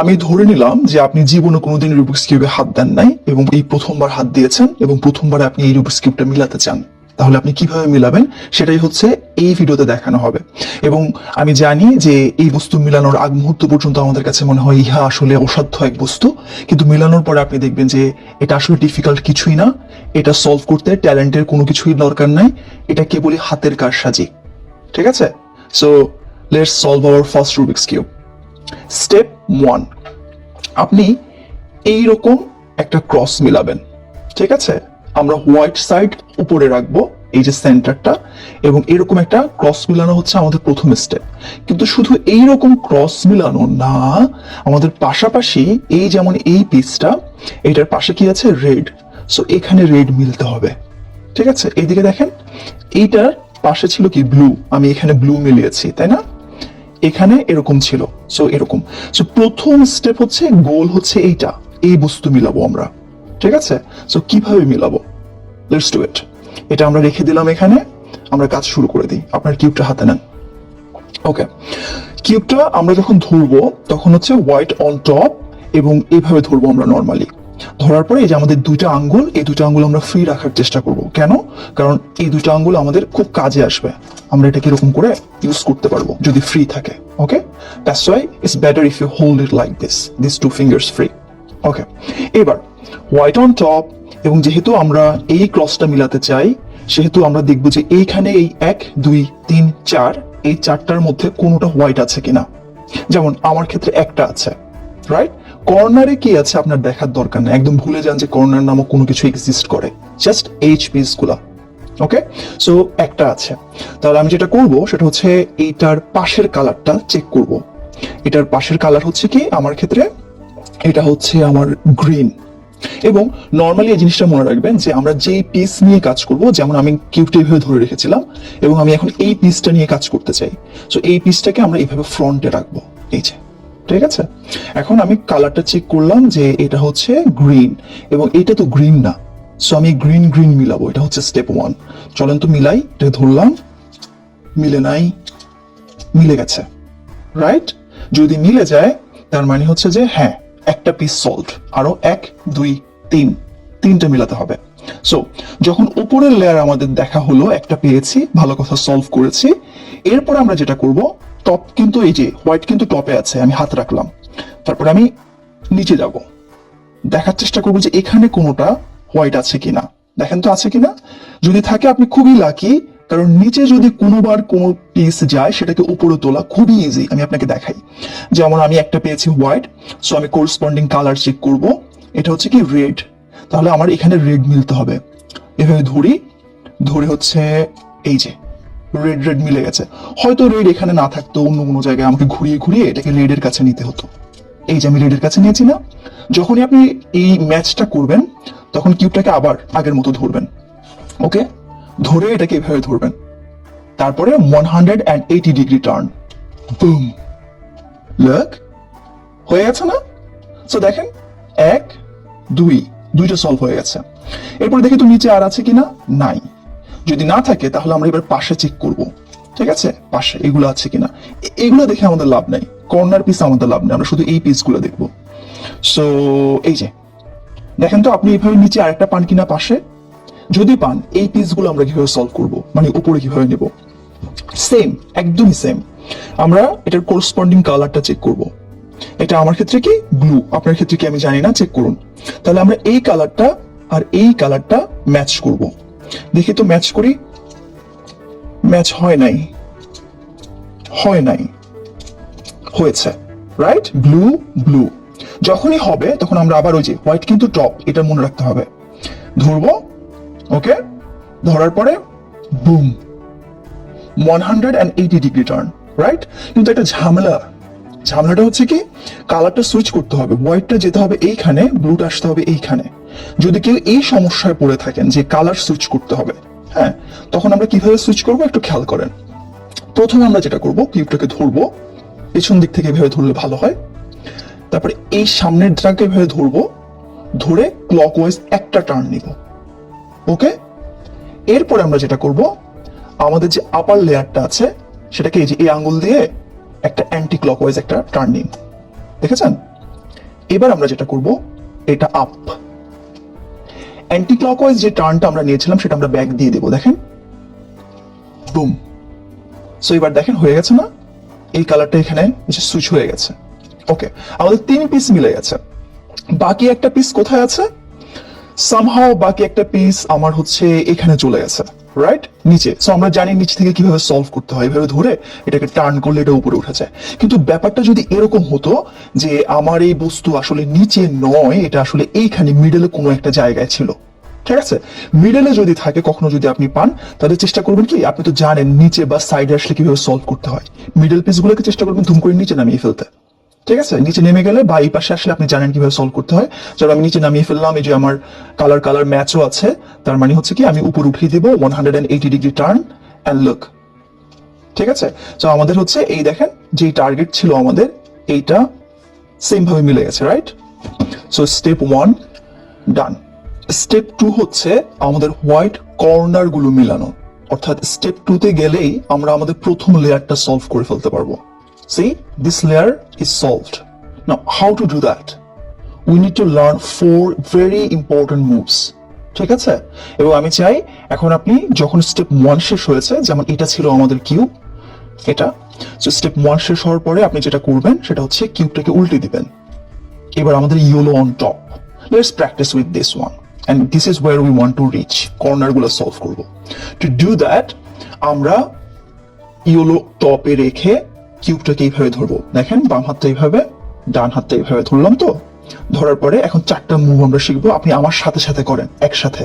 আমি ধরে নিলাম যে আপনি জীবনে কোনোদিন রুবিক্স কিউবে হাত দেন নাই এবং এই প্রথমবার হাত দিয়েছেন এবং প্রথমবার আপনি এই রুবিক্স কিউবটা মিলাতে চান। তাহলে আপনি কীভাবে মিলাবেন? সেটাই হচ্ছে এই ভিডিওতে দেখানো হবে। এবং আমি জানি যে এই বস্তু মিলানোর আগ মুহূর্ত পর্যন্ত আমাদের কাছে মনে হয় ইহা আসলে অসাধ্য এক বস্তু। কিন্তু মিলানোর পরে আপনি দেখবেন যে এটা আসলে ডিফিকাল্ট কিছুই না। এটা সলভ করতে ট্যালেন্টের কোনো কিছুই দরকার নাই। এটা কেবলই হাতের কারসাজি। ঠিক আছে? So let's solve our first Rubik's cube step one আপনি এইরকম একটা ক্রস মিলাবেন, ঠিক আছে? আমরা হোয়াইট সাইড উপরে রাখব, এই যে সেন্টারটা এবং এরকম একটা ক্রস মিলানো হচ্ছে আমাদের প্রথম স্টেপ কিন্তু শুধু এইরকম ক্রস মিলানো না, আমাদের পাশাপাশি এই যেমন এই পিসটা এটার পাশে কি আছে? রেড সো এখানে রেড মিলতে হবে, ঠিক আছে? এইদিকে দেখেন, এইটার পাশে ছিল কি? ব্লু আমি এখানে ব্লু মিলিয়েছি, তাই না? এখানে এরকম ছিল। সো এরকম। সো প্রথম স্টেপ হচ্ছে গোল হচ্ছে এইটা। এই বস্তু মিলাবো আমরা। ঠিক আছে? সো কীভাবে মিলাবো? লেটস ডু ইট এটা আমরা রেখে দিলাম এখানে। আমরা কাজ শুরু করে দিই। আপনার কিউবটা হাতে নেন। ওকে কিউবটা আমরা যখন ধরবো, তখন হচ্ছে হোয়াইট অন টপ এবং এইভাবে ধরবো আমরা নর্মালি ধরার পরে এই যে আমাদের দুইটা আঙ্গুল, এই দুটো আঙ্গুল আমরা ফ্রি রাখার চেষ্টা করব। কেন? কারণ এই দুটো আঙ্গুল আমাদের খুব কাজে আসবে। আমরা এটাকে এরকম করে ইউজ করতে পারব, যদি ফ্রি থাকে। Okay that's why it's better if you hold it like this this two fingers free okay এবার হোয়াইট অন টপ এবং যেহেতু আমরা এই ক্রসটা মিলাতে চাই, সেহেতু আমরা দেখব যে এইখানে এই এক, দুই, তিন, চার, এই চারটার মধ্যে কোনোটা হোয়াইট আছে কিনা। যেমন আমার ক্ষেত্রে একটা আছে রাইট কর্নারে কি আছে আপনার দেখার দরকার নেই? একদম ভুলে যান যে কর্নার নামক কোনো কিছু এক্সিস্ট করে। জাস্ট এইচ পিসগুলা ওকে সো একটা আছে। তাহলে আমি যেটা করব, সেটা হচ্ছে এইটার পাশের কালারটা চেক করব। এটার পাশের কালার হচ্ছে কি? আমার ক্ষেত্রে এটা হচ্ছে আমার গ্রিন এবং নর্মালি এই জিনিসটা মনে রাখবেন যে আমরা যেই পিস নিয়ে কাজ করব, যেমন আমি কিউবটা এইভাবে ধরে রেখেছিলাম, এবং আমি এখন এই পিসটা নিয়ে কাজ করতে চাই। সো এই পিসটাকে আমরা এইভাবে ফ্রন্টে রাখব। এই যে। ঠিক আছে? এখন আমি কালারটা চেক করলাম যে এটা হচ্ছে গ্রিন এবং এটা তো গ্রিন না। সো আমি গ্রিন গ্রিন মিলাবো, এটা হচ্ছে স্টেপ ওয়ান চলেন তো মিলাই, এটা ধরলাম, মিলে নাই, মিলে গেছে রাইট যদি মিলে যায়, তার মানে হচ্ছে যে হ্যাঁ একটা পিস সল্ট আরও এক, দুই, তিন, তিনটা মিলাতে হবে। সো যখন উপরের লেয়ার আমাদের দেখা হলো, একটা পেয়েছি, ভালো কথা সলভ করেছি। এরপর আমরা যেটা করব টপ কিন্তু এই যে হোয়াইট কিন্তু টপে আছে, আমি হাত রাখলাম। তারপর আমি নিচে যাব। দেখার চেষ্টা করব যে এখানে কোনোটা হোয়াইট আছে কিনা। দেখেন তো আছে কিনা? যদি থাকে আপনি খুবই লাকি কারণ নিচে যদি কোনোবার কোনো পিস যায়, সেটাকে উপরে তোলা খুবই ইজি আমি আপনাকে দেখাই। যেমন আমি একটা পেয়েছি হোয়াইট সো আমি কোরসপন্ডিং কালার চেক করব। এটা হচ্ছে কি রেড তাহলে আমার এখানে রেড মিলতে হবে। এভাবে ধরি। ধরে হচ্ছে এই যে। রেড রেড মিলে গেছে। হয়তো রেড এখানে না থাকতো, অন্য কোনো জায়গায় আমাকে ঘুরিয়ে ঘুরিয়ে এটাকে রেডের কাছে নিতে হতো। এই যে আমি রেডের কাছে নিয়েছি না, যখনই আপনি এই ম্যাচটা করবেন, তখন কিউবটাকে আবার আগের মতো ধরবেন। ওকে ধরে এটাকে এভাবে ধরবেন। তারপরে one hundred and eighty degree turn boom lock হয়ে গেছে না? সো দেখেন, এক, দুই, দুইটা সলভ হয়ে গেছে। এরপর দেখি তো নিচে আর আছে কিনা? নাই যদি না থাকে, তাহলে আমরা এবার পাশে চেক করব। ঠিক আছে? পাশে, এগুলো আছে কিনা? এগুলো দেখে আমাদের লাভ নাই। কর্নার পিস আমাদের লাভ নেই। আমরা শুধু এই পিসগুলো দেখব। সো এই যে, দেখেন তো, আপনি এইভাবে নিচে আরেকটা পান কিনা পাশে? যদি পান, এই পিসগুলো আমরা কীভাবে সলভ করব? মানে উপরে কীভাবে নেব? সেম একদমই সেম আমরা এটার কোরসপন্ডিং কালারটা চেক করব। এটা আমার ক্ষেত্রে কি? ব্লু আপনার ক্ষেত্রে কি আমি জানি না? চেক করুন। তাহলে আমরা এই কালারটা আর এই কালারটা ম্যাচ করব। দেখি তো ম্যাচ করি। ম্যাচ হয় নাই। হয় নাই। হয়েছে রাইট ব্লু ব্লু যখনই হবে, তখন আমরা আবার ওই যে হোয়াইট কিন্তু টপ এটা মনে রাখতে হবে। ধরবো ওকে ধরার পরে boom one hundred and eighty degree turn right কিন্তু একটা ঝামেলা। ঝামেলাটা হচ্ছে কি কালারটা সুইচ করতে হবে। হোয়াইটটা যেতে হবে এইখানে ব্লুটা আসতে হবে এইখানে। যদি কেউ এই সমস্যায় পড়ে থাকেন যে কালার সুইচ করতে হবে হ্যাঁ তখন আমরা কীভাবে সুইচ করব একটু খেয়াল করেন। প্রথমে আমরা যেটা করব কিউবটাকে ধরবো, পেছন দিক থেকে এভাবে ধরলে ভালো হয়। তারপরে এই সামনের ড্রাগকে এভাবে ধরবো, ধরে ক্লকওয়াইজ একটা টার্ন নিব। ওকে এরপরে আমরা যেটা করব, আমাদের যে আপার লেয়ারটা আছে, সেটাকে এই যে এই আঙ্গুল দিয়ে একটা অ্যান্টি ক্লকওয়াইজ একটা টার্ন নিন দেখেছেন? এবার আমরা যেটা করব, এটা আপ অ্যান্টি ক্লকওয়াইজ যে টার্নটা আমরা নিয়েছিলাম, সেটা আমরা ব্যাক দিয়ে দেবো, দেখেন। বুম সো এবার দেখেন, হয়ে গেছে না? এই কালারটা এখানে সুইচ হয়ে গেছে। ওকে আমাদের তিন পিস মিলে গেছে। বাকি একটা পিস কোথায় আছে? সামহাও বাকি একটা পিস আমার হচ্ছে এখানে চলে গেছে। রাইট নিচে। সো আমরা জানি নিচ থেকে কীভাবে সলভ করতে হয়, এভাবে ধরে এটাকে টার্ন করলে এটা উপরে উঠে যায়। কিন্তু ব্যাপারটা যদি এরকম হতো যে আমার এই বস্তু আসলে নিচে নয়, এটা আসলে এইখানে মিডলে কোনো একটা জায়গায় ছিল। ঠিক আছে? মিডলে যদি থাকে, কখনো যদি আপনি পান, তাহলে চেষ্টা করবেন কি, আপনি তো জানেন নিচে বা সাইডে আসলে কীভাবে সলভ করতে হয়। মিডল পিসগুলোকে চেষ্টা করবেন ধুম করে নিচে নামিয়ে ফেলতে। ঠিক আছে? নিচে নেমে গেলে বা এই পাশে আসলে আপনি জানেন কীভাবে সলভ করতে হয়। যেমন আমি নিচে নামিয়ে ফেললাম, এই যে আমার কালার কালার ম্যাচও আছে। তার মানে হচ্ছে কি, আমি উপর উঠিয়ে দিব one hundred and eighty degree turn and look ঠিক আছে? তো আমাদের হচ্ছে এই দেখেন যে টার্গেট ছিল আমাদের, এইটা সেম ভাবে মিলে গেছে right so step one done step two হচ্ছে আমাদের হোয়াইট কর্নারগুলো মিলানো। অর্থাৎ স্টেপ টুতে গেলেই আমরা আমাদের প্রথম লেয়ারটা সলভ করে ফেলতে পারব। See, this layer is solved. Now, how to do that? We need to learn four very important moves. ঠিক আছে এবং আমি চাই এখন আপনি যখন স্টেপ ওয়ান শেষ হয়েছে যেমন এটা ছিল আমাদের কিউব এটা তো স্টেপ ওয়ান শেষ হওয়ার পরে আপনি যেটা করবেন সেটা হচ্ছে কিউবটাকে উল্টে দিবেন এবার আমাদের yellow on top let's practice with this one and this is where we want to reach কর্নারগুলো solve করব টু ডু দ্যাট আমরা ইয়েলো টপে রেখে কিউবটাকে এইভাবে ধরবো। দেখেন, বাম হাতটা এইভাবে, ডান হাতটা এইভাবে ধরলাম তো। ধরার পরে এখন চারটা মুভ আমরা শিখব, আপনি আমার সাথে সাথে করেন, একসাথে।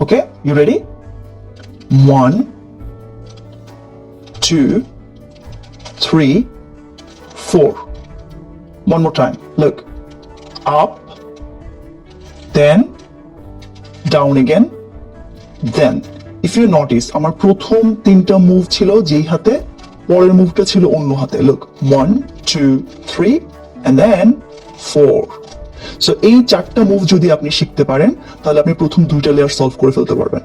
Okay? You ready one two three four one more time. Look. Up. Then, down again. Then. If you notice, আমার প্রথম তিনটা মুভ ছিল যেই হাতে পরের মুভটা ছিল অন্য হাতে। Look one two three and then four so এই চারটা মুভ যদি আপনি শিখতে পারেন, তাহলে আপনি প্রথম দুইটা লেয়ার সলভ করে ফেলতে পারবেন।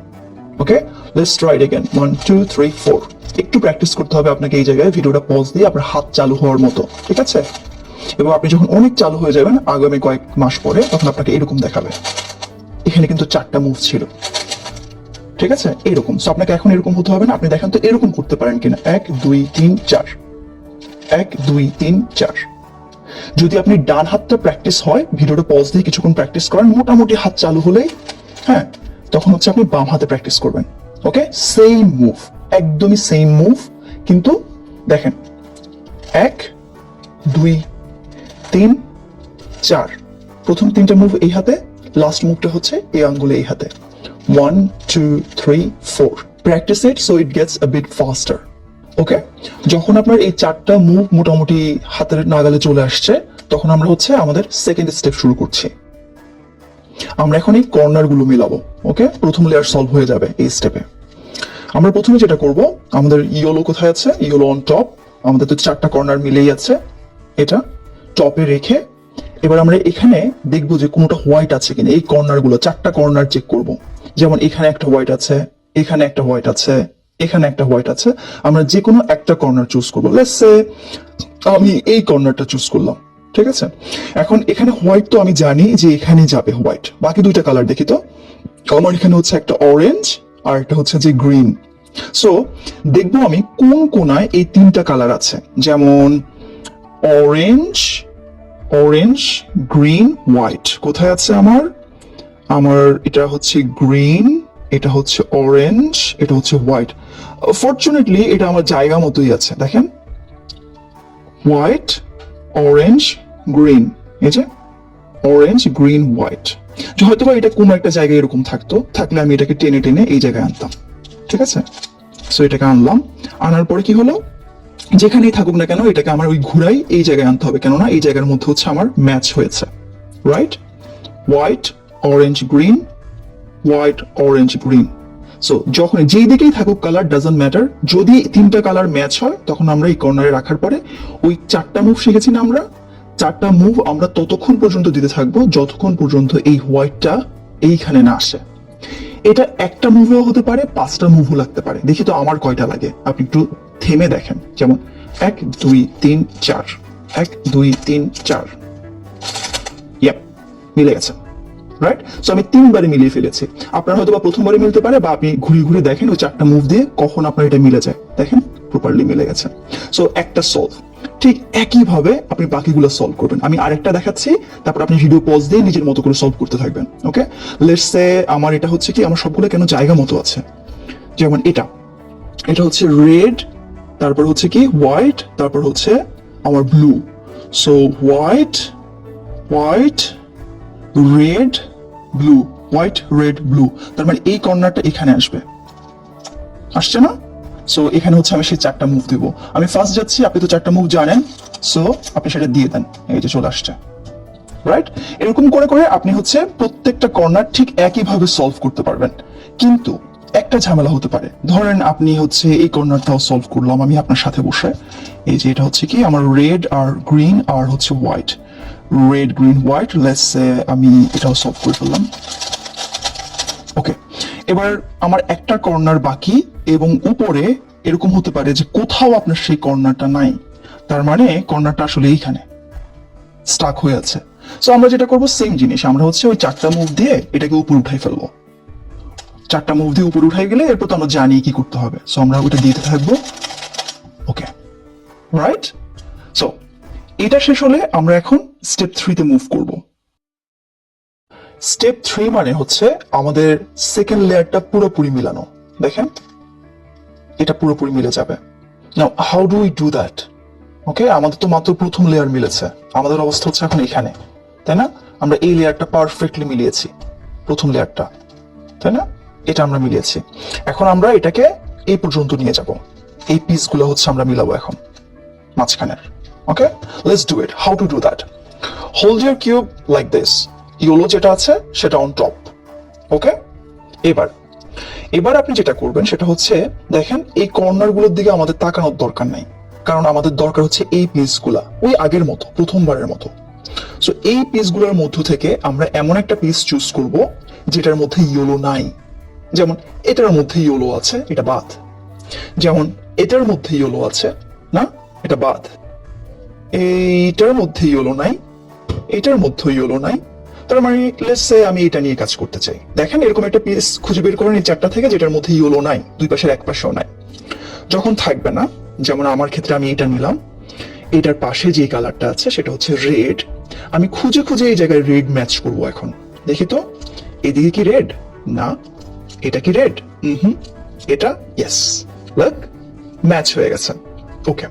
Okay let's try again one two three four একটু প্র্যাকটিস করতে হবে আপনাকে এই জায়গায়। ভিডিওটা পজ দিয়ে আপনার হাত চালু হওয়ার মতো। ঠিক আছে? এবং আপনি যখন অনেক চালু হয়ে যাবেন, আগামী কয়েক মাস পরে তখন আপনাকে এরকম দেখাবে। এখানে কিন্তু চারটা মুভ ছিল। ঠিক আছে? এরকম। সো আপনাকে এখন এরকম হতে হবে না। আপনি দেখেন তো এরকম করতে পারেন কিনা। এক, দুই, তিন, চার। এক, দুই, তিন, চার। যদি আপনি ডান হাতটা প্র্যাকটিস হয়, ভিডিওটা পজ দিয়ে কিছুক্ষণ প্র্যাকটিস করেন, মোটামুটি হাত চালু হলেই হ্যাঁ তখন হচ্ছে আপনি বাম হাতে প্র্যাকটিস করবেন। ওকে সেম মুভ একদমই সেম মুভ কিন্তু দেখেন। এক, দুই, তিন, চার। প্রথম তিনটা মুভ এই হাতে লাস্ট মুভটা হচ্ছে এই আঙ্গুলে এই হাতে। One two three four practice it so it gets a bit faster okay যখন আপনার এই চারটা মুভ মোটামুটি হাতের নাগালে চলে আসছে, তখন আমরা হচ্ছে আমাদের সেকেন্ড স্টেপ শুরু করছি। আমরা এখন এই কর্নারগুলো মিলাবো। ওকে প্রথম লেয়ার সলভ হয়ে যাবে এই স্টেপে আমরা প্রথমে যেটা করব, আমাদের ইয়োলো কোথায় আছে? ইয়োলো অন টপ আমাদের তো চারটা কর্নার মিলেই আছে। এটা টপে রেখে এবার আমরা এখানে দেখব যে কোনোটা হোয়াইট আছে কিনা। এই কর্নারগুলো, চারটা কর্নার চেক করব। যেমন এখানে একটা হোয়াইট আছে, এখানে একটা হোয়াইট আছে, এখানে একটা হোয়াইট আছে, আমরা যে কোনো একটা কর্নার চুজ করব। আমি এই কর্নারটা চুজ করলাম, ঠিক আছে? এখন এখানে হোয়াইট তো আমি জানি যে এখানে যাবে হোয়াইট বাকি দুইটা কালার দেখি তো। আমার এখানে হচ্ছে একটা অরেঞ্জ আর একটা হচ্ছে যে গ্রিন সো দেখব আমি কোন কোনায় এই তিনটা কালার আছে। যেমন অরেঞ্জ অরেঞ্জ গ্রিন হোয়াইট কোথায় আছে আমার? আমার এটা হচ্ছে গ্রিন, এটা হচ্ছে অরেঞ্জ এটা হচ্ছে হোয়াইট ফর্চুনেটলি এটা আমার জায়গা মতোই আছে, দেখেন। হোয়াইট অরেঞ্জ গ্রিন এই যে অরেঞ্জ গ্রিন হোয়াইট হয়তো বা এটা কোনো একটা জায়গায় এরকম থাকতো, থাকলে আমি এটাকে টেনে টেনে এই জায়গায় আনতাম, ঠিক আছে? সো এটাকে আনলাম। আনার পরে কি হলো? যেখানেই থাকুক না কেন, এটাকে আমার ওই ঘুরাই এই জায়গায় আনতে হবে, কেননা এই জায়গার মধ্যে হচ্ছে আমার ম্যাচ হয়েছে right white orange green white orange green so যখন যেই দিকেই থাকুক কালার ডাজন্ট ম্যাটার যদি তিনটা কালার ম্যাচ হয়, তখন আমরা এই কর্নারে রাখার পরে ওই চারটা মুভ শিখেছি না আমরা? চারটা মুভ আমরা ততক্ষণ পর্যন্ত দিতে থাকব, যতক্ষণ পর্যন্ত এই হোয়াইটটা এইখানে না আসে। এটা একটা মুভও হতে পারে, পাঁচটা মুভও লাগতে পারে। দেখি তো আমার কয়টা লাগে। আপনি একটু থেমে দেখেন। যেমন, এক, দুই, তিন, চার। এক, দুই, তিন, চার। ইয়াপ মিলে গেছে। রাইট সো আমি তিনবারে মিলিয়ে ফেলেছি। আপনার হয়তো বা প্রথমবারে মিলতে পারে বা আপনি ঘুরে ঘুরে দেখেন ওই চারটা মুভ দিয়ে কখন আপনার এটা মিলে যায়। দেখেন প্রপারলি মিলে গেছে। সো একটা সলভ ঠিক একইভাবে আপনি বাকিগুলো সলভ করবেন। আমি আরেকটা দেখাচ্ছি, তারপর আপনি ভিডিও পজ দিয়ে নিজের মতো করে সলভ করতে থাকবেন ওকে লেটস সে আমার এটা হচ্ছে কি, আমার সবগুলো কেন জায়গা মতো আছে? যেমন এটা। এটা হচ্ছে রেড তারপর হচ্ছে কি হোয়াইট তারপর হচ্ছে আমার blue so white white red blue white red blue তার মানে এই কর্নারটা এখানে আসবে। আসছে না? সো এখানে হচ্ছে আমি সেই চারটা মুভ দিব। আমি ফার্স্ট যাচ্ছি, আপনি তো চারটা মুভ জানেন। সো আপনি সেটা দিয়ে দেন। এই যে চলে আসছে। রাইট এরকম করে করে আপনি হচ্ছে প্রত্যেকটা কর্নার ঠিক একইভাবে সলভ করতে পারবেন। কিন্তু একটা ঝামেলা হতে পারে। ধরেন আপনি হচ্ছে এই কর্নারটাও সলভ করলাম আমি আপনার সাথে বসে। এই যে এটা হচ্ছে কি? আমার রেড আর গ্রিন আর হচ্ছে white red green white let's আমি এটাও সলভ করে ফেললাম। ওকে এবার আমার একটা কর্নার বাকি এবং উপরে এরকম হতে পারে যে কোথাও আপনার সেই কর্নারটা নাই। তার মানে কর্নারটা আসলে এইখানে স্টাক হয়ে আছে। সো আমরা যেটা করব সেম জিনিস। আমরা হচ্ছে ওই চারটা মুভ দিয়ে এটাকে উপরে উঠাই ফেলব। চারটা মুভ দিয়ে উপরে উঠাই গেলে এরপর তো আমরা জানি কি করতে হবে। সো আমরা ওটা দিতে থাকব। ওকে রাইট সো এটা শেষ হলে আমরা এখন স্টেপ থ্রিতে মুভ করব। স্টেপ থ্রি মানে হচ্ছে আমাদের সেকেন্ড লেয়ারটা পুরোপুরি মিলানো। দেখেন, এটা পুরোপুরি মিলে যাবে। Now how do we do that okay আমাদের তো মাত্র প্রথম লেয়ার মিলেছে। আমাদের অবস্থা হচ্ছে এখন এখানে। তাই না? আমরা এই লেয়ারটা পারফেক্টলি মিলিয়েছি, প্রথম লেয়ারটা তাই না? এটা আমরা মিলিয়েছি। এখন আমরা এটাকে এই পর্যন্ত নিয়ে যাব। এই পিসগুলো হচ্ছে আমরা মিলাবো এখন, মাঝখানের। Okay let's do it how to do that hold your cube like this yellow যেটা আছে, সেটা অন টপ ওকে এবার এবার আপনি যেটা করবেন, সেটা হচ্ছে, দেখেন, এই কর্নারগুলোর দিকে আমাদের তাকানোর দরকার নাই। কারণ আমাদের দরকার হচ্ছে এই পিসগুলা ওই আগের মতো, প্রথমবারের মতো। সো এই পিসগুলোর মধ্য থেকে আমরা এমন একটা পিস চুজ করব, যেটার মধ্যে ইয়োলো নাই। যেমন, এটার মধ্যে ইয়োলো আছে, এটা বাদ। যেমন, এটার মধ্যে ইয়োলো আছে, না? এটা বাদ। এইটার মধ্যে ইয়োলো নাই এটার মধ্যে ইয়োলো নাই। তার মানে লেটস সে আমি এটা নিয়ে কাজ করতে চাই। দেখেন, এরকম একটা পিস খুঁজে বের করেন এই চারটা থেকে, যেটার মধ্যে ইয়োলো নাই, দুই পাশের এক পাশেও নাই। যখন থাকবে না, যেমন আমার ক্ষেত্রে আমি এটা নিলাম, এটার পাশে যে কালারটা আছে, সেটা হচ্ছে রেড আমি খুঁজে খুঁজে এই জায়গায় রেড ম্যাচ করব এখন। দেখি তো, এদিকে কি রেড না। এটা কি রেড হুম। এটা? ইয়েস লাগ ম্যাচ হয়ে গেছে। ওকে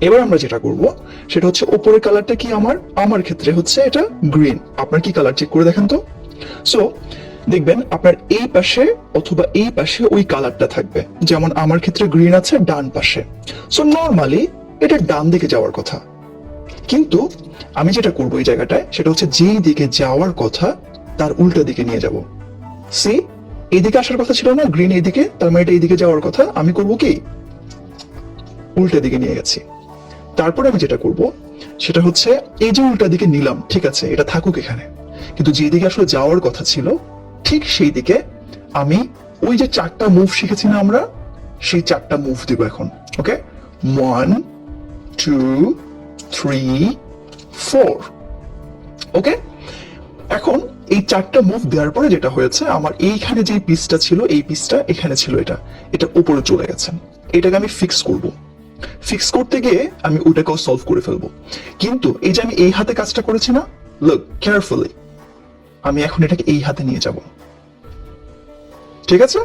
এবার আমরা যেটা করব, সেটা হচ্ছে উপরের কালারটা কি আমার? আমার ক্ষেত্রে হচ্ছে এটা গ্রিন আপনার কি কালার চেক করে দেখেন তো? সো দেখবেন আপনার এই পাশে অথবা এই পাশে ওই কালারটা থাকবে। যেমন আমার ক্ষেত্রে গ্রিন আছে ডান পাশে। সো নর্মালি এটা ডান দিকে যাওয়ার কথা। কিন্তু আমি যেটা করব এই জায়গাটায়, সেটা হচ্ছে যেই দিকে যাওয়ার কথা, তার উল্টা দিকে নিয়ে যাব। সি এইদিকে আসার কথা ছিল না গ্রিন এইদিকে তার মানে এটা এইদিকে যাওয়ার কথা। আমি করব কি? উল্টা দিকে নিয়ে গেছি। তারপরে আমি যেটা করব, সেটা হচ্ছে এই যে উল্টা দিকে নিলাম, ঠিক আছে, এটা থাকুক এখানে। কিন্তু যেদিকে আসলে যাওয়ার কথা ছিল, ঠিক সেই দিকে আমি ওই যে চারটা মুভ শিখেছি না আমরা, সেই চারটা মুভ দিব এখন, okay? One two three four okay? এখন এই চারটা মুভ দেওয়ার পরে যেটা হয়েছে, আমার এইখানে যে পিসটা ছিল, এই পিসটা এখানে ছিল এটা। এটা উপরে চলে গেছে। এটাকে আমি ফিক্স করব। ফিক্স করতে গিয়ে আমি ওটাকেও সলভ করে ফেলব। কিন্তু এই যে আমি এই হাতে কাজটা করেছি না লুক কেয়ারফুলি আমি এখন এটাকে এই হাতে নিয়ে যাব। ঠিক আছে?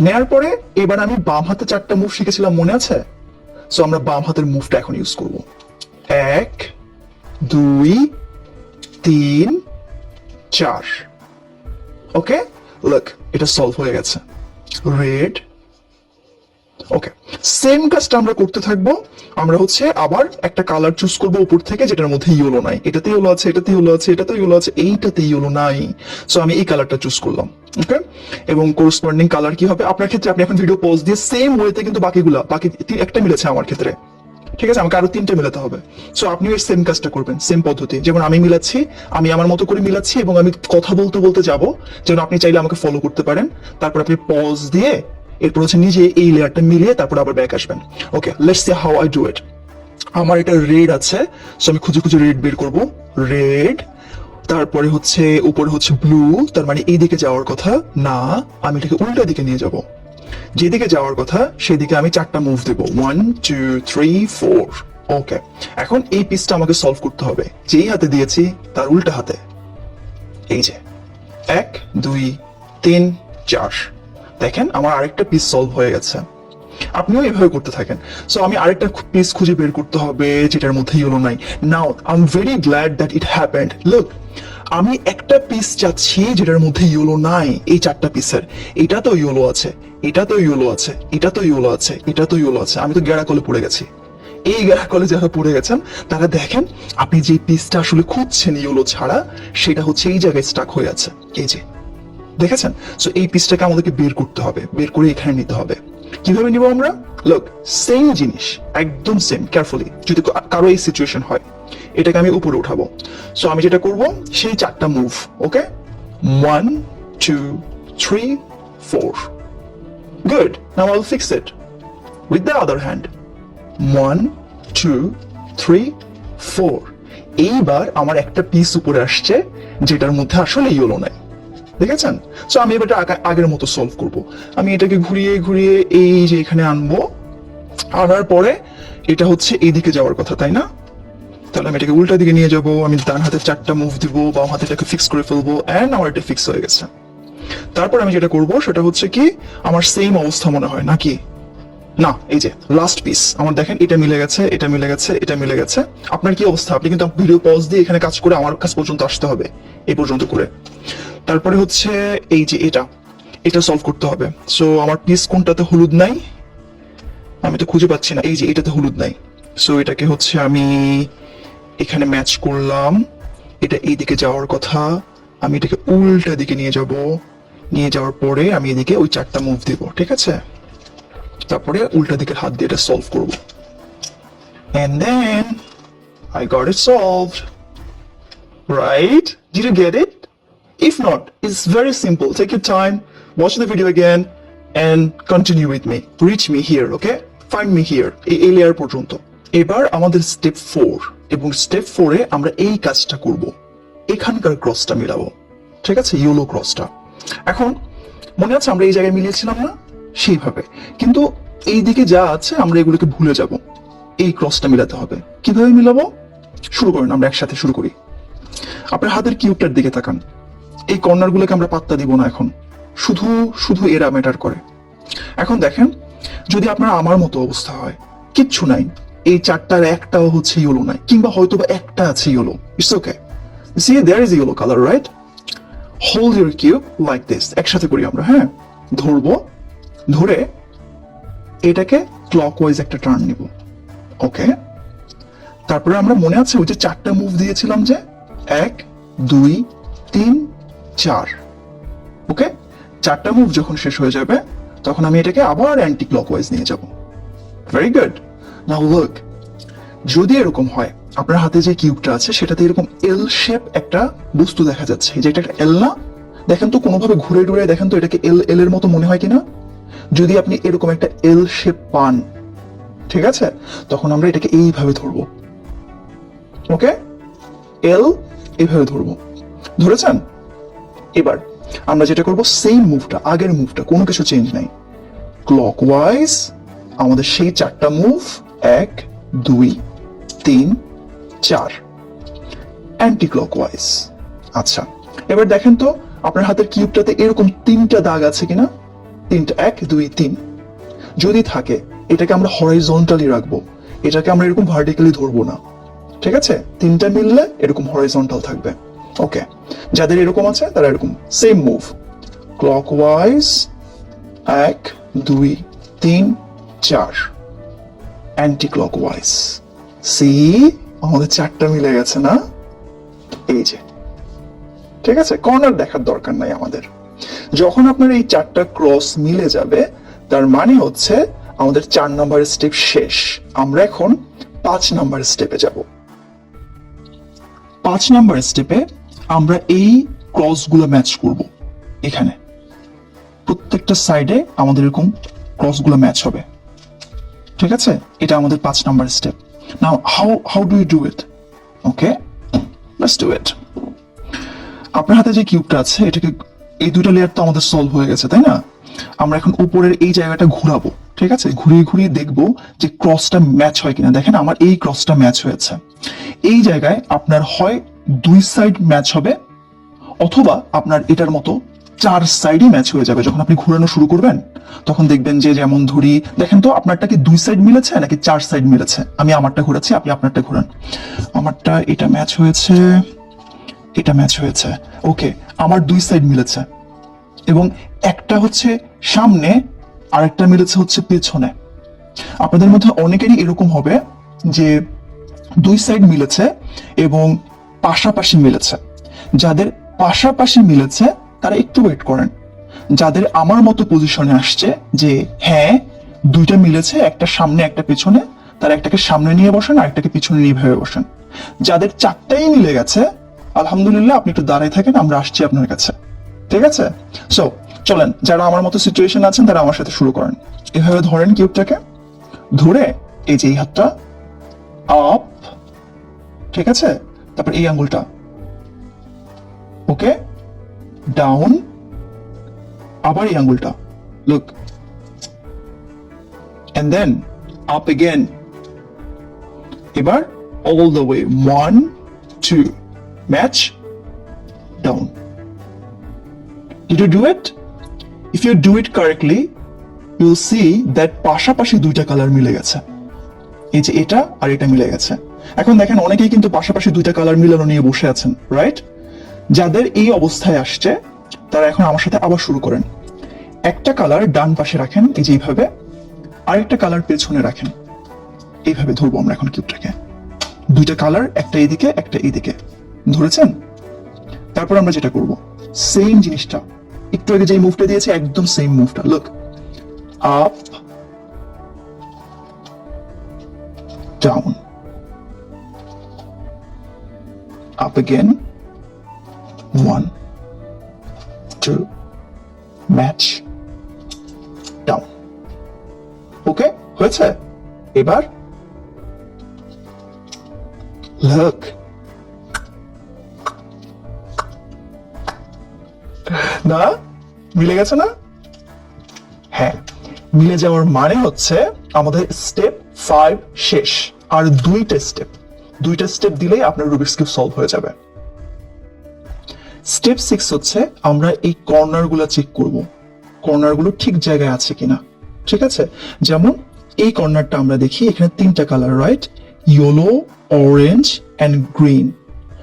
নেয়ার পরে এবার আমি বাম হাতে চারটা মুভ শিখেছিলাম, মনে আছে? সো আমরা বাম হাতের মুভটা এখন ইউজ করব। এক, দুই, তিন, চার। ওকে লুক এটা সলভ হয়ে গেছে। রেড ওকে সেম কাজটা আমরা করতে থাকব। আমরা হচ্ছে আবার একটা কালার চুজ করব উপর থেকে, যেটার মধ্যে ইয়েলো নাই। এটাতে ইয়েলো আছে এটাতে ইয়েলো আছে এটাতে ইয়েলো আছে এইটাতে ইয়েলো নাই। সো আমি এই কালারটা চুজ করলাম। ওকে এবং কোরসপন্ডিং কালার কি হবে? আপনার ক্ষেত্রে আপনি এখন ভিডিও পোজ দিয়ে সেম ওয়েতে কিন্তু বাকিগুলা, বাকি একটা মিলেছে আমার ক্ষেত্রে। ঠিক আছে? আমাকে আরও তিনটে মিলাতে হবে। সো আপনি ওই সেম কাজটা করবেন সেম পদ্ধতি। যেমন আমি মিলাচ্ছি, আমি আমার মতো করে মিলাচ্ছি এবং আমি কথা বলতে বলতে যাব। যেন আপনি চাইলে আমাকে ফলো করতে পারেন। তারপর আপনি পজ দিয়ে এরপর হচ্ছে নিজে এই লেয়ারটা মিলিয়ে তারপর আবার ব্যাক আসবেন। Okay let's see how I do it আমার এটা রেড আছে সো আমি খুঁজে খুঁজে রেড বের করব। রেড তারপরে হচ্ছে উপরে হচ্ছে ব্লু তার মানে এই দিকে যাওয়ার কথা। না, আমি এটাকে উল্টা দিকে নিয়ে যাব। যেদিকে যাওয়ার কথা, সেদিকে আমি চারটা মুভ দেব। One two three four okay এখন এই পিসটা আমাকে সলভ করতে হবে। যেই হাতে দিয়েছি, তার উল্টা হাতে। এই যে, এক, দুই, তিন, চার। দেখেন, আমার আরেকটা পিস সলভ হয়ে গেছে। আপনিও এভাবে করতে থাকেন। সো আমি আরেকটা পিস খুঁজে বের করতে হবে, যেটার মধ্যে ইয়েলো নাই। Now I am very glad that it happened look আমি একটা পিস চাচ্ছি, যেটার মধ্যে ইয়েলো নাই, এই চারটা পিসের এটা তো ইয়েলো আছে, এটা তো ইয়েলো আছে, এটা তো ইয়েলো আছে, এটা তো ইয়েলো আছে। আমি তো গেড়া কলে পড়ে গেছি। এই গেড়া কলে যারা পড়ে গেছেন, তারা দেখেন, আপনি যে পিসটা আসলে খুঁজছেন ইয়েলো ছাড়া, সেটা হচ্ছে এই জায়গায় স্টাক হয়ে আছে। এই যে দেখেছেন? সো এই পিসটাকে আমাদেরকে বের করতে হবে, বের করে এখানে নিতে হবে। কীভাবে নিব আমরা? লোক সেম জিনিস, একদম সেম কেয়ারফুলি যদি কারও এই সিচুয়েশন হয়, এটাকে আমি উপরে উঠাবো। সো আমি যেটা করব, সেই চারটা move okay one two three four good now I'll fix it with the other hand one two three four এইবার আমার একটা পিস উপরে আসছে, যেটার মধ্যে আসলে ইয়েলো নাই। দেখেছেন? সো আমি এবার আগের মতো সলভ করব। আমি এটাকে ঘুরিয়ে ঘুরিয়ে এই যে এখানে আনব। আনার পরে এটা হচ্ছে এইদিকে যাওয়ার কথা, তাই না? তাহলে আমি এটাকে উল্টা দিকে নিয়ে যাব। আমি ডান হাতে চারটা মুভ দিব, বাম হাতে এটাকে ফিক্স করে ফেলব এন্ড আমার এটা ফিক্স হয়ে গেছে। তারপর আমি যেটা করব, সেটা হচ্ছে কি, আমার সেম অবস্থা মনে হয়, নাকি? না, এই যে লাস্ট পিস আমার দেখেন, এটা মিলে গেছে, এটা মিলে গেছে, এটা মিলে গেছে। আপনার কি অবস্থা? আপনি কিন্তু ভিডিও পজ দিয়ে এখানে কাজ করে আমার কাছ পর্যন্ত আসতে হবে এই পর্যন্ত করে। তারপরে হচ্ছে এই যে এটা এটা সলভ করতে হবে। সো আমার পিস কোনটাতে হলুদ নাই? আমি তো খুঁজে পাচ্ছি না, এই যে এটাতে হলুদ নাই। সো এটাকে হচ্ছে আমি এখানে ম্যাচ করলাম। এটা এই দিকে যাওয়ার কথা। আমি এটাকে উল্টা দিকে নিয়ে যাব। নিয়ে যাওয়ার পরে আমি এদিকে ওই চারটা মুভ দিব, ঠিক আছে? তারপরে উল্টা দিকের হাত দিয়ে এটা সলভ করব। And then I got it solved. Right did you get it? If not, it's very simple. Take your time, watch the video again, and continue with me. Reach me here, okay? Find me here, এই layer পর্যন্ত। এবার আমাদের step four এবং step ফোরে আমরা এই কাজটা করব। এখানকার ক্রসটা মিলাবো। ঠিক আছে? ইউলো ক্রসটা এখন, মনে আছে আমরা এই জায়গায় মিলিয়েছিলাম না? সেইভাবে। কিন্তু এই দিকে যা আছে, আমরা এগুলোকে ভুলে যাব। এই ক্রসটা মিলাতে হবে। কীভাবে মিলাবো? শুরু করেন, আমরা একসাথে শুরু করি। আপনার হাতের কিউবটার দিকে তাকান। এই কর্নার গুলোকে আমরা পাত্তা দিব না এখন। শুধু শুধু এরা ম্যাটার করে। এখন দেখেন, যদি আপনার আমার মতো অবস্থা হয়, কিচ্ছু নাই। এই চারটার একটাও হচ্ছে ইয়েলো নাই, কিংবা হয়তো বা একটা আছে yellow it's okay see there is yellow colour right hold your cube like this একসাথে করি আমরা হ্যাঁ? ধরবো, ধরে এটাকে ক্লকওয়াইজ একটা টার্ন নিব ওকে তারপরে আমরা মনে আছে ওই যে চারটা মুভ দিয়েছিলাম যে, এক, দুই, তিন চার। ওকে চারটা মুভ যখন শেষ হয়ে যাবে, তখন আমি এটাকে আবার অ্যান্টি ক্লকওয়াইজ নিয়ে যাব। ভেরি গুড নাও লুক যদি এরকম হয়, আপনার হাতে যে কিউবটা আছে, সেটাতে এরকম এল শেপ একটা বস্তু দেখা যাচ্ছে। যে এটা একটা এল না? দেখেন তো কোনোভাবে ঘুরে ঘুরে দেখেন তো এটাকে এল এল এর মতো মনে হয় কিনা? যদি আপনি এরকম একটা এল শেপ পান, ঠিক আছে? তখন আমরা এটাকে এইভাবে ধরবো। ওকে এল এইভাবে ধরবো। ধরেছেন? এবার আমরা যেটা করব সেম মুভটা আগের মুভটা কোনো কিছু চেঞ্জ নাই। ক্লকওয়াইজ আমাদের সেই চারটা মুভ এক, দুই, তিন, চার। অ্যান্টি ক্লকওয়াইজ আচ্ছা এবার দেখেন তো, আপনার হাতের কিউবটাতে এরকম তিনটা দাগ আছে কিনা? তিনটা, এক, দুই, তিন। যদি থাকে, এটাকে আমরা হরাইজন্টালি রাখব। এটাকে আমরা এরকম ভার্টিক্যালি ধরবো না। ঠিক আছে? তিনটা মিললে এরকম হরাইজন্টাল থাকবে। ওকে যাদের এরকম আছে, তারা এরকম সেম মুভ ক্লকওয়াইজ এক, দুই, তিন, চার। অ্যান্টি ক্লকওয়াইজ সি আমাদের চারটা মিলে গেছে না? এই যে। ঠিক আছে? কর্নার দেখার দরকার নাই আমাদের। যখন আপনার এই চারটা ক্রস মিলে যাবে, তার মানে হচ্ছে আমাদের চার নাম্বার স্টেপ শেষ। আমরা এখন পাঁচ নাম্বার স্টেপে যাব। পাঁচ নাম্বার স্টেপে আমরা এই ক্রসগুলো ম্যাচ করব এখানে। প্রত্যেকটা সাইডে আমাদের এরকম ক্রসগুলো ম্যাচ হবে। ঠিক আছে? এটা আমাদের পাঁচ number step now how how do you do it okay let's do it আপনার হাতে যে কিউবটা আছে, এটাকে, এই দুইটা লেয়ার তো আমাদের সলভ হয়ে গেছে, তাই না? আমরা এখন উপরের এই জায়গাটা ঘোরাবো, ঠিক আছে? ঘুরিয়ে ঘুরিয়ে দেখব যে ক্রসটা ম্যাচ হয় কিনা। দেখেন, আমার এই ক্রসটা ম্যাচ হয়েছে। এই জায়গায় আপনার হয় দুই সাইড ম্যাচ হবে, অথবা আপনার এটার মতো চার সাইডই ম্যাচ হয়ে যাবে। যখন আপনি ঘোরানো শুরু করবেন, তখন দেখবেন যে যেমন ধরি, দেখেন তো আপনারটা কি দুই সাইড মিলেছে নাকি চার সাইড মিলেছে? আমি আমারটা ঘোরাচ্ছি, আপনি আপনারটা ঘোরান। আমারটা এটা ম্যাচ হয়েছে, এটা ম্যাচ হয়েছে। ওকে আমার দুই সাইড মিলেছে। এবং একটা হচ্ছে সামনে, আরেকটা মিলেছে হচ্ছে পেছনে। আপনাদের মধ্যে অনেকেরই এরকম হবে যে দুই সাইড মিলেছে এবং পাশাপাশি মিলেছে। যাদের পাশাপাশি মিলেছে, তারা একটু ওয়েট করেন। যাদের আমার মতো পজিশনে আসছে যে হ্যাঁ দুইটা মিলেছে, একটা সামনে, একটা পেছনে, তারা একটাকে সামনে নিয়ে বসেন আর একটাকে পিছনে নিয়ে ভেবে বসেন। যাদের চারটাই মিলে গেছে, আলহামদুলিল্লাহ আপনি একটু দাঁড়ায় থাকেন, আমরা আসছি আপনার কাছে। ঠিক আছে? সো চলেন, যারা আমার মতো সিচুয়েশন আছেন, তারা আমার সাথে শুরু করেন। এভাবে ধরেন কিউবটাকে ধরে, এই যে এই হাতটা আপ ঠিক আছে? তারপর এই আঙ্গুলটা। ওকে ডাউন আবার এই আঙ্গুলটা। Look and then up again এবার all the way one two match down Did you do it? If you do it correctly, you'll see that পাশাপাশি দুইটা কালার মিলে গেছে। এই যে এটা আর এটা মিলে গেছে। এখন দেখেন অনেকেই কিন্তু পাশাপাশি দুইটা কালার মিলানো নিয়ে বসে আছেন রাইট যাদের এই অবস্থায় আসছে, তারা এখন আমার সাথে আবার শুরু করেন। একটা কালার ডান পাশে রাখেন, এই যে এইভাবে, আরেকটা কালার পেছনে রাখেন। এইভাবে ধরবো আমরা এখন কিউবটাকে দুইটা কালার একটা এইদিকে একটা এইদিকে ধরেছেন? তারপর আমরা যেটা করব সেম জিনিসটা। একটু আগে যে মুভটা দিয়েছে, একদম same মুভটা look up down up again. One two match down okay হয়েছে। এবার লুক না? মিলে গেছে না? হ্যাঁ মিলে যাওয়ার মানে হচ্ছে আমাদের স্টেপ ফাইভ শেষ, আর দুইটা স্টেপ দুইটা স্টেপ দিলেই আপনার রুবিক্স কিউব সলভ হয়ে যাবে। স্টেপ সিক্স হচ্ছে, আমরা এই কর্নারগুলা চেক করব। কর্নারগুলো ঠিক জায়গায় আছে কিনা। ঠিক আছে? যেমন এই কর্নারটা আমরা দেখি, এখানে তিনটা colour right yellow orange and green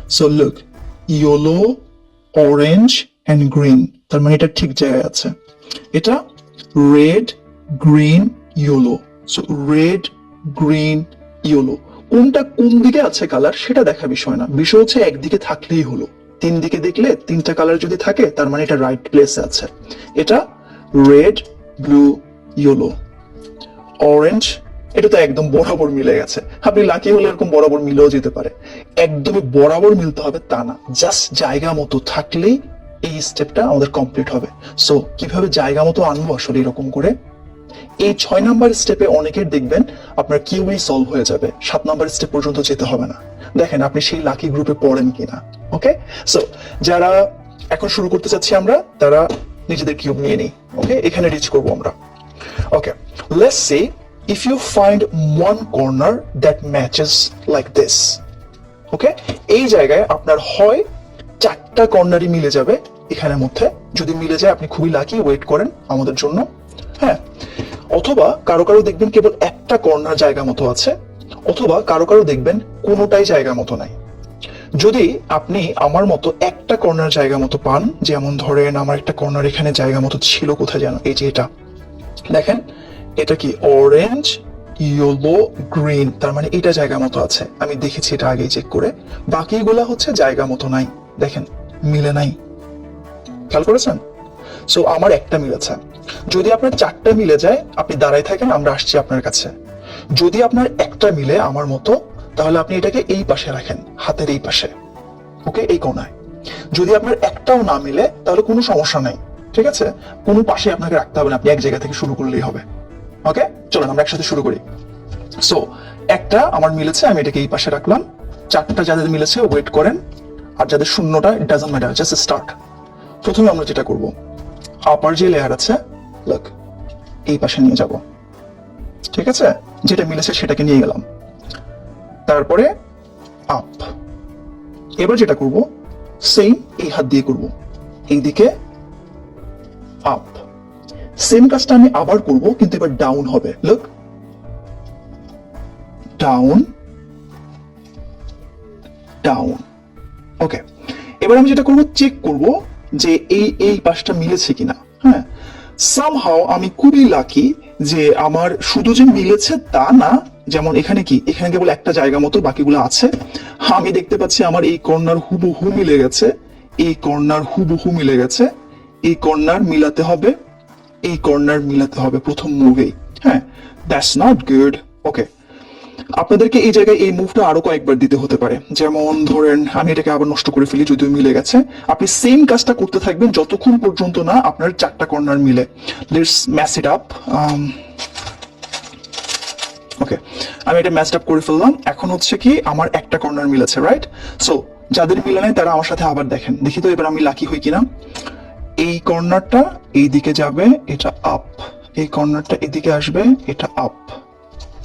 so look yellow orange and green তার মানে এটা ঠিক জায়গায় আছে। এটা red green yellow so red green yellow কোনটা কোন দিকে আছে কালার সেটা দেখা বিষয় না। বিষয় হচ্ছে একদিকে থাকলেই হলো। তিন দিকে দেখলে তিনটা কালার যদি থাকে, তার মানে এটা রাইট প্লেসে আছে। এটা রেড ব্লু ইয়েলো অরেঞ্জ এটা তো একদম বরাবর মিলে গেছে। আপনি লাকি হলে এরকম বরাবর মিলেও যেতে পারে। একদমই বরাবর মিলতে হবে তা না। জাস্ট জায়গা মতো থাকলেই এই স্টেপটা আমাদের কমপ্লিট হবে। সো কীভাবে জায়গা মতো আনব আসলে এরকম করে? এই ছয় নাম্বার স্টেপে অনেকের দেখবেন আপনার কিউই সলভ হয়ে যাবে। সাত নাম্বার স্টেপ পর্যন্ত যেতে হবে না। দেখেন, আপনি সেই লাকি গ্রুপে পড়েন কিনা। ওকে সো যারা এখন শুরু করতে চাচ্ছি আমরা, তারা নিজেদের কিউব নিয়ে নিই। ওকে এখানে রিচ করব আমরা। Okay let's say if you find one corner that matches like this. Okay এই জায়গায় আপনার হয় চারটা কর্নারই মিলে যাবে। এখানের মধ্যে যদি মিলে যায়, আপনি খুবই লাকি ওয়েট করেন আমাদের জন্য। হ্যাঁ? অথবা কারও কারও দেখবেন কেবল একটা কর্নার জায়গা মতো আছে, অথবা কারও কারও দেখবেন কোনোটাই জায়গা মতো নাই। যদি আপনি আমার মতো একটা কর্নার জায়গা মতো পান, যেমন ধরেন আমার একটা কর্নার এখানে জায়গা মতো ছিল, কোথায় যেন, এই যে এটা। দেখেন, এটা কি অরেঞ্জ ইয়েলো গ্রিন তার মানে এটা জায়গা মতো আছে। আমি দেখেছি এটা আগে চেক করে। বাকিগুলা হচ্ছে জায়গা মতো নাই। দেখেন, মিলে নাই। খেয়াল করেছেন? সো আমার একটা মিলেছে যদি আপনার চারটা মিলে যায়, আপনি দাঁড়ায় থাকেন, আমরা আসছি আপনার কাছে। যদি আপনার একটা মিলে আমার মতো, তাহলে আপনি এটাকে এই পাশে রাখেন, হাতের এই পাশে। ওকে? এই কোনায়। যদি আপনার একটাও না মিলে, তাহলে কোনো সমস্যা নাই। ঠিক আছে? কোনো পাশে আপনাকে রাখতে হবে না, আপনি এক জায়গা থেকে শুরু করলেই হবে। ওকে? চলুন, আমরা একসাথে শুরু করি। সো একটা আমার মিলেছে, আমি এটাকে এই পাশে রাখলাম। চারটা যাদের মিলেছে ওয়েট করেন। আর যাদের শূন্যটা it doesn't matter just start প্রথমে আমরা যেটা করব আপার যে লেয়ার আছে লুক এই পাশে নিয়ে যাব। ঠিক আছে? যেটা মিলেছে সেটাকে নিয়ে গেলাম। তারপরে আপ এবার যেটা করব সেম এই হাত দিয়ে করব। এইদিকে আপ সেম কাজটা আমি আবার করব, কিন্তু এবার ডাউন হবে। লুক ডাউন ডাউন ওকে এবার আমি যেটা করব চেক করব যে এই এই পাশটা মিলেছে কিনা হ্যাঁ? সামহাও আমি খুবই লাকি যে আমার শুধু যে মিলেছে তা না, যেমন এখানে কি, এখানে কেবল একটা জায়গা মতো বাকিগুলো আছে। আমি দেখতে পাচ্ছি আমার এই কর্নার হুবহু মিলে গেছে। এই কর্নার হুবহু মিলে গেছে। এই কর্নার মিলাতে হবে। এই কর্নার মিলাতে হবে প্রথম মুভেই হ্যাঁ? দ্যাটস নট গুড ওকে আপনাদেরকে এই জায়গায় এই মুভটা আরও কয়েকবার দিতে হতে পারে। যেমন ধরেন, আমি এটাকে আবার নষ্ট করে ফেলি, যদিও মিলে গেছে। আপনি সেম কাজটা করতে থাকবেন যতক্ষণ পর্যন্ত না আপনার চারটা কর্নার মিলে। Let's match it up okay আমি এটা ম্যাচড আপ করে ফেললাম। এখন হচ্ছে কি, আমার একটা কর্নার মিলেছে রাইট সো যাদের মিলে নাই, তারা আমার সাথে আবার দেখেন। দেখি তো এবার আমি লাকি হই কিনা। এই কর্নারটা এই দিকে যাবে, এটা আপ এই কর্নারটা এদিকে আসবে, এটা আপ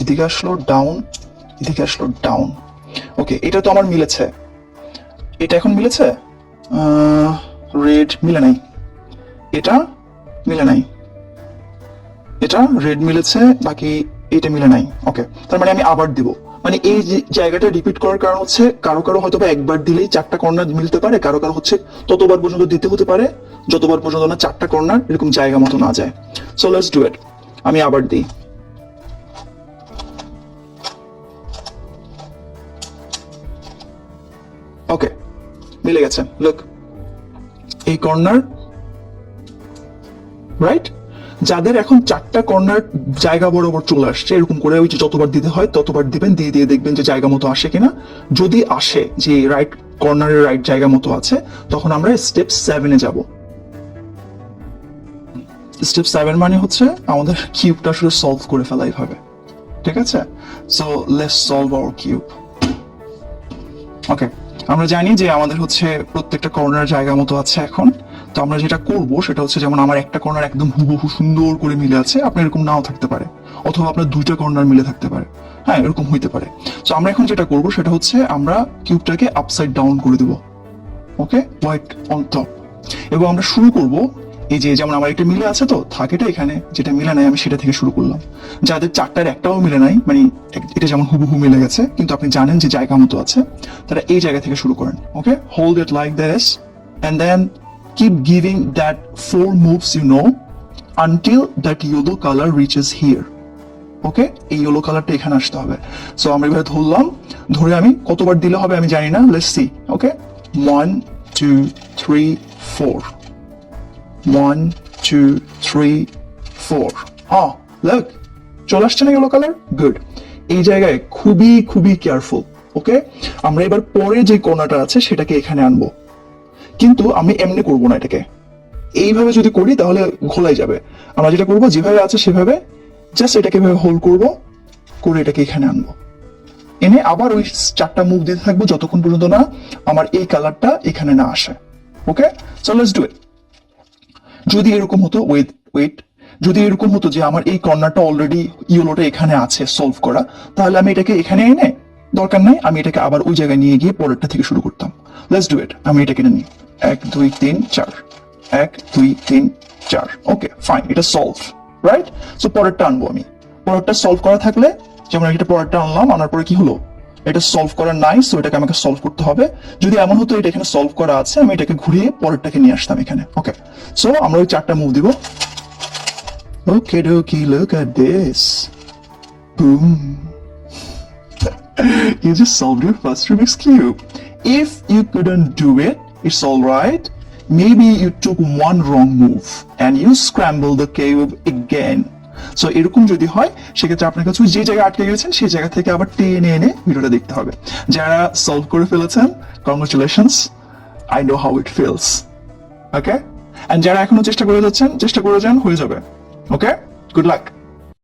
এদিকে আসলো ডাউন এদিকে আসলো ডাউন ওকে এটা তো আমার মিলেছে। এটা এখন মিলেছে? রেড মিলে নাই। এটা মিলে নাই। এটা রেড মিলেছে, বাকি এটা মিলে নাই। ওকে তার মানে আমি আবার দিব। মানে এই জায়গাটা রিপিট করার কারণ হচ্ছে, কারও কারও হয়তো একবার দিলেই চারটা কর্নার মিলতে পারে, কারও কারও হচ্ছে ততবার পর্যন্ত দিতে হতে পারে, যতবার পর্যন্ত না চারটা কর্নার এরকম জায়গা মতো না যায়। সো লেটস ডু ইট আমি আবার দিই। ওকে মিলে গেছে। লুক এই কর্নার রাইট যাদের এখন চারটা কর্নার জায়গা বরাবর চলে আসছে, এরকম করে ওই যে যতবার দিতে হয় ততবার দিবেন, দিয়ে দিয়ে দেখবেন যে জায়গা মতো আসে কিনা। যদি আসে যে রাইট কর্নারের রাইট জায়গা মতো আছে, তখন আমরা স্টেপ সেভেনে যাব। স্টেপ সেভেন মানে হচ্ছে আমাদের কিউবটা আসলে সলভ করে ফেলা এইভাবে। ঠিক আছে? So let's solve our cube okay আমরা জানি যে আমাদের হচ্ছে প্রত্যেকটা কর্নার জায়গা মতো আছে এখন। তো আমরা যেটা করব সেটা হচ্ছে যেমন আমার একটা কর্নার একদম হুবহু সুন্দর করে মিলে আছে, আপনার এরকম নাও থাকতে পারে। অথবা আপনার দুইটা কর্নার মিলে থাকতে পারে। হ্যাঁ এরকম হইতে পারে। তো আমরা এখন যেটা করব সেটা হচ্ছে আমরা কিউবটাকে আপসাইড ডাউন করে দেব। ওকে হোয়াইট অন টপ এবং আমরা শুরু করব এই যে যেমন আমার একটা মিলে আছে তো, থাকেটা এখানে, যেটা মিলে নাই, আমি সেটা থেকে শুরু করলাম। যাদের চারটার একটাও মিলে নাই মানে এটা যেমন হুবহু মিলে গেছে, কিন্তু আপনি জানেন যে জায়গা মতো আছে, তারা এই জায়গা থেকে শুরু করেন okay hold it like this and then keep giving that four moves you know until that yellow colour reaches here okay এই ইয়েলো কালারটা এখানে আসতে হবে। সো আমরা এবার ধরলাম, ধরে আমি কতবার দিলে হবে আমি জানি না let's see okay one two three four one two three four হ্যাঁ লুক চলে আসছে না ইয়েলো কালার গুড এই জায়গায় খুবই খুবই কেয়ারফুল ওকে আমরা এবার পরে যে কোনাটা আছে, সেটাকে এখানে আনব। কিন্তু আমি এমনি করব না এটাকে। এইভাবে যদি করি, তাহলে ঘোলাই যাবে। আমরা যেটা করব, যেভাবে আছে সেভাবে জাস্ট এটাকে হোল্ড করব, করে এটাকে এখানে আনব। এনে আবার ওই চারটা মুভ দিতে থাকব, যতক্ষণ পর্যন্ত না আমার এই কালারটা এখানে না আসে okay so let's do it যদি এরকম হতো ওয়েট ওয়েট যদি এরকম হতো যে আমার এই কর্নারটা অলরেডি ইউলোটা এখানে আছে সলভ করা, তাহলে আমি এটাকে এখানে এনে, দরকার নাই, আমি এটাকে আবার ওই জায়গায় নিয়ে গিয়ে পরেরটা থেকে শুরু করতাম। লেটস ডু ইট আমি এটাকে নিই। এক, দুই, তিন, চার। এক, দুই, তিন, চার। ওকে ফাইন এটা সলভ রাইট সো পরেরটা আনব আমি। পরেরটা সলভ করা থাকলে, যেমন এটা পরেরটা আনলাম, আনার পরে কি হলো? এটা সলভ করা নাই সো এটাকে আমাকে সলভ করতে হবে যদি এমন হতো এটা এখানে সলভ করা আছে আমি এটাকে ঘুরিয়ে পরেরটাকে নিয়ে আসতাম এখানে ওকে সো আমরা ওই চারটা মুভ দিব okay dokey look at this boom you just solved your first Rubik's Cube. If you couldn't do it, it's alright. Maybe you took one wrong move and you scramble the cube again. So এরকম যদি হয়, সেক্ষেত্রে আপনার কাছে যে জায়গায় আটকে গেছেন, সেই জায়গা থেকে আবার টেনে এনে ভিডিওটা দেখতে হবে। যারা সলভ করে ফেলেছেন congratulations I know how it feels okay and যারা এখনও চেষ্টা করে যাচ্ছেন, চেষ্টা করে যান, হয়ে যাবে। Okay good luck